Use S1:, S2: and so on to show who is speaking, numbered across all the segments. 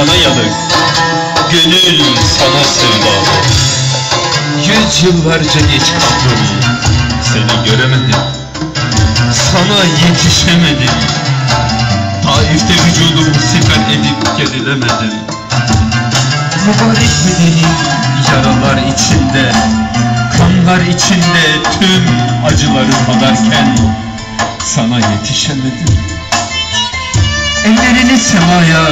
S1: Sana yanık, gönül sana sevdalı Yüz yıllarca geç kaldım, seni göremedim Sana yetişemedim. Taif'te vücudumu siper edip gerilemedim. Mübarek bedenim yaralar içinde Kanlar içinde tüm acıları tadarken Sana yetişemedim. Ellerini semaya,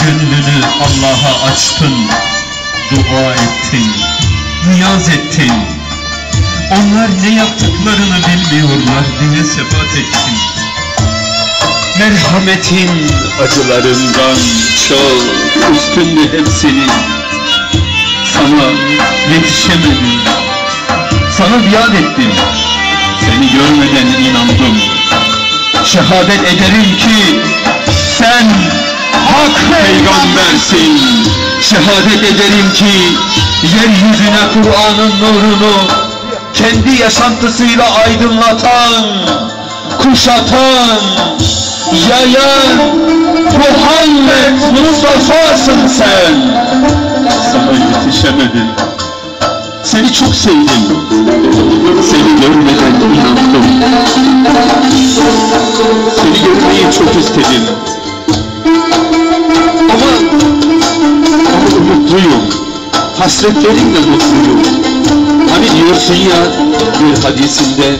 S1: gönlünü Allah'a açtın Dua ettin, niyaz ettin. Onlar ne yaptıklarını bilmiyorlar diye sebat ettin. Merhametin acılarından çok üstündü hepsinin Sana yetişemedim Sana biat ettim. Seni görmeden inandım. Şehadet ederim ki sen hak peygambersin Şehadet ederim ki yeryüzüne Kur'an'ın nurunu kendi yaşantısıyla aydınlatan, kuşatan, yayan Muhammed Mustafa'sın sen. Sana yetişemedim. Seni çok sevdim. Seni görmeden inandım. Seni görmeyi çok istedim. Ama umutluyum. Hasretlerimle mutluyum. Hani diyorsun ya bir hadisinde,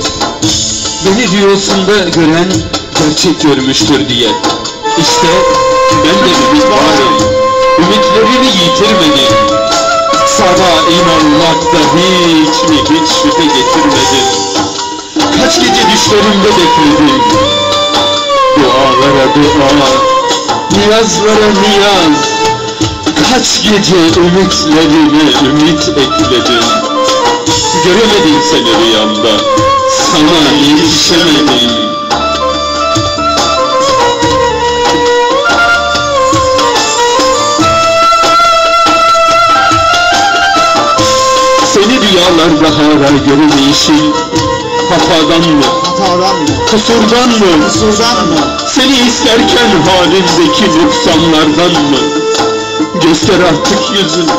S1: beni rüyasında gören gerçek görmüştür diye. İşte ben de ümit varım. Ümitlerini yitirmedim. Sana inanmakta hiç mi hiç şüphe getirmedim. Kaç gece düşlerimde bekledim. Dualara dua, niyazlara niyaz. Kaç gece ümitlerime ümit ekledim. Göremedim seni rüyamda, sana yetişemedim. Seni rüyalarda hala göremeyişim Hatadan mı,
S2: Hatadan mı?
S1: kusurdan mı,
S2: Kusurdan mı?
S1: seni isterken halindeki nüksanlardan mı? Göster artık yüzünü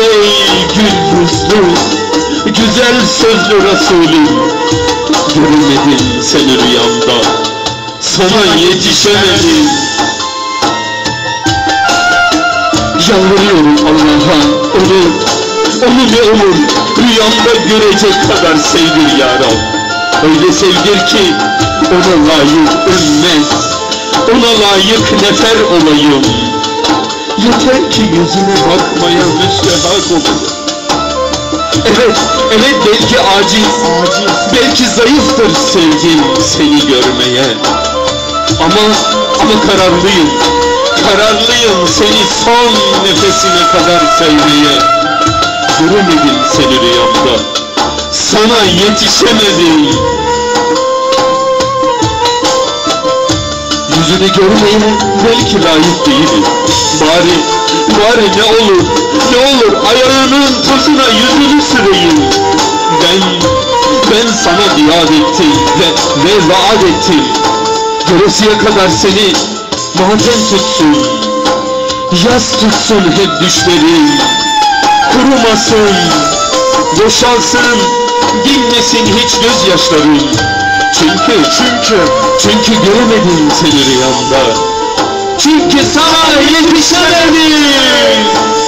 S1: Ey gül yüzlü, güzel sözlü Resulüm Göremedim seni rüyamda, sana yetişemedim Yalvarıyorum Allah'a, onu, onu ne olur rüyamda görecek kadar sevdir ya Rab. Öyle sevdir ki ona layık ümmet, ona layık nefer olayım. Yeter ki yüzüne bakmaya müstehak olayım. Evet, evet belki aciz,
S2: Aciz.
S1: belki zayıftır sevgim seni görmeye. Ama, ama kararlıyım, kararlıyım seni son nefesine kadar sevmeye. Göremedim seni rüyamda, sana yetişemedim. Yüzünü görmeye belki layık değilim. Bari, bari ne olur, ne olur ayağının taşına yüzünü süreyim. Ben, ben sana biat ettim ve, ve vaat ettim. Göresiye kadar seni maden tutsun, yaz tutsun hep düşlerim. Kurumasın, boşalsın, dinmesin hiç gözyaşlarım. Çünkü, çünkü, çünkü göremedim seni rüyamda. Çünkü sana yetişemedim.